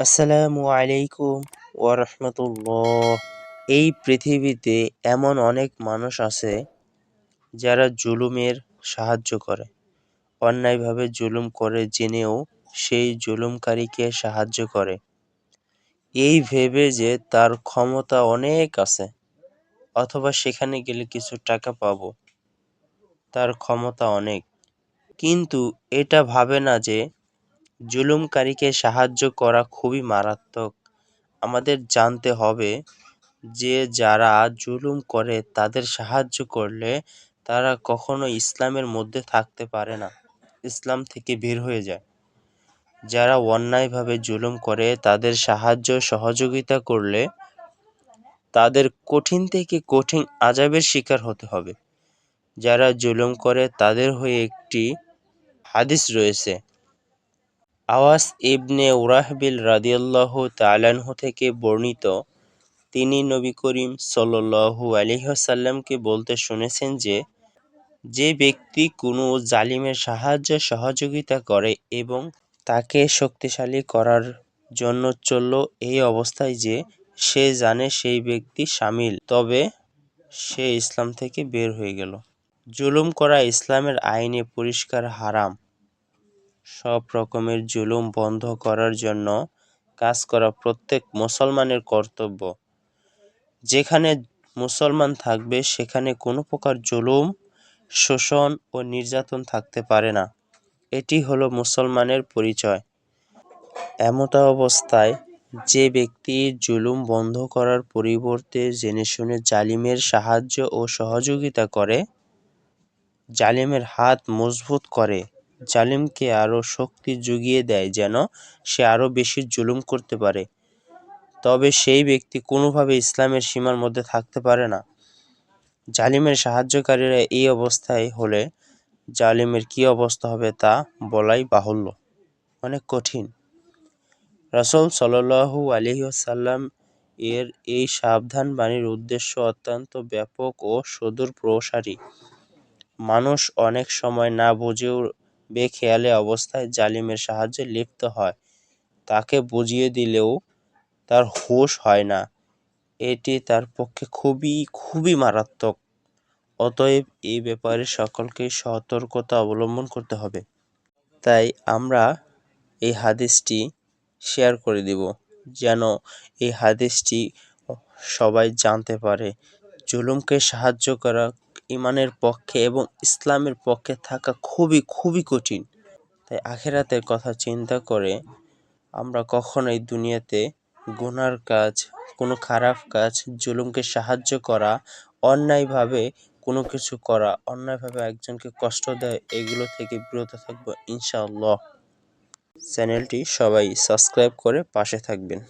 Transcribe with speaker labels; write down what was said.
Speaker 1: আসসালামু আলাইকুম ওরহমতুল্লাহ এই পৃথিবীতে এমন অনেক মানুষ আছে যারা জুলুমের সাহায্য করে। অন্যায়ভাবে জুলুম করে জেনেও সেই জুলুমকারীকে সাহায্য করে। এই ভেবে যে তার ক্ষমতা অনেক আছে, অথবা সেখানে গেলে কিছু টাকা পাবো, তার ক্ষমতা অনেক। কিন্তু এটা ভাবে না যে জুলুমকারীকে সাহায্য করা খুবই মারাত্মক। আমাদের জানতে হবে যে যারা জুলুম করে তাদের সাহায্য করলে তারা কখনো ইসলামের মধ্যে থাকতে পারে না, ইসলাম থেকে বের হয়ে যায়। যারা অন্যায়ভাবে জুলুম করে তাদের সাহায্য সহযোগিতা করলে তাদের কঠিন থেকে কঠিন আজাবের শিকার হতে হবে। যারা জুলুম করে তাদের হয়ে একটি হাদিস রয়েছে আওয়াস ইবনে উরাহবিল রাদিয়াল্লাহু তালানহু থেকে বর্ণিত। তিনি নবী করিম সাল্লু আলিহাসাল্লামকে বলতে শুনেছেন যে যে ব্যক্তি কোনো জালিমের সাহায্য, সহযোগিতা করে এবং তাকে শক্তিশালী করার জন্য চলল এই অবস্থায় যে সে জানে সেই ব্যক্তি সামিল, তবে সে ইসলাম থেকে বের হয়ে গেল। জুলুম করা ইসলামের আইনে পরিষ্কার হারাম। সব রকমের জুলুম বন্ধ করার জন্য কাজ করা প্রত্যেক মুসলমানের কর্তব্য। যেখানে মুসলমান থাকবে, সেখানে কোনো প্রকার জুলুম, শোষণ ও নির্যাতন থাকতে পারে না। এটি হলো মুসলমানের পরিচয়। এমতা অবস্থায় যে ব্যক্তি জুলুম বন্ধ করার পরিবর্তে জেনে শুনে জালিমের সাহায্য ও সহযোগিতা করে, জালিমের হাত মজবুত করে। জালিমকে আরও শক্তি জুগিয়ে দেয় যেন সে আরও বেশি জুলুম করতে পারে। তবে সেই ব্যক্তি কোনোভাবে ইসলামের সীমার মধ্যে থাকতে পারে না। জালিমের সাহায্যকারীরা এই অবস্থায় হলে জালিমের কি অবস্থা হবে তা বলাই বাহুল্য, অনেক কঠিন। রসল সাল্লু আলহিসাল্লাম এর এই সাবধান বাণীর উদ্দেশ্য অত্যন্ত ব্যাপক ও সুদূর প্রসারী। মানুষ অনেক সময় না বুঝেও বেখেয়ালে অবস্থায় জালিমের সাহায্যে লিপ্ত হয়। তাকে বুঝিয়ে দিলেও তার হুঁশ হয় না। এটি তার পক্ষে খুবই খুবই মারাত্মক। অতএব এই ব্যাপারে সকলকে সতর্কতা অবলম্বন করতে হবে। তাই আমরা এই হাদিসটি শেয়ার করে দিব, যেন এই হাদিসটি সবাই জানতে পারে। জুলুমকে সাহায্য করা ইমানের পক্ষে এবং ইসলামের পক্ষে থাকা খুবই খুবই কঠিন। তাই আখেরাতের কথা চিন্তা করে আমরা কখনোই দুনিয়াতে গুনার কাজ, কোনো খারাপ কাজ, জুলুমকে সাহায্য করা, অন্যায়ভাবে কোনো কিছু করা, অন্যায়ভাবে একজনকে কষ্ট দেয়, এগুলো থেকে বিরত থাকব ইনশাআল্লাহ। চ্যানেলটি সবাই সাবস্ক্রাইব করে পাশে থাকবেন।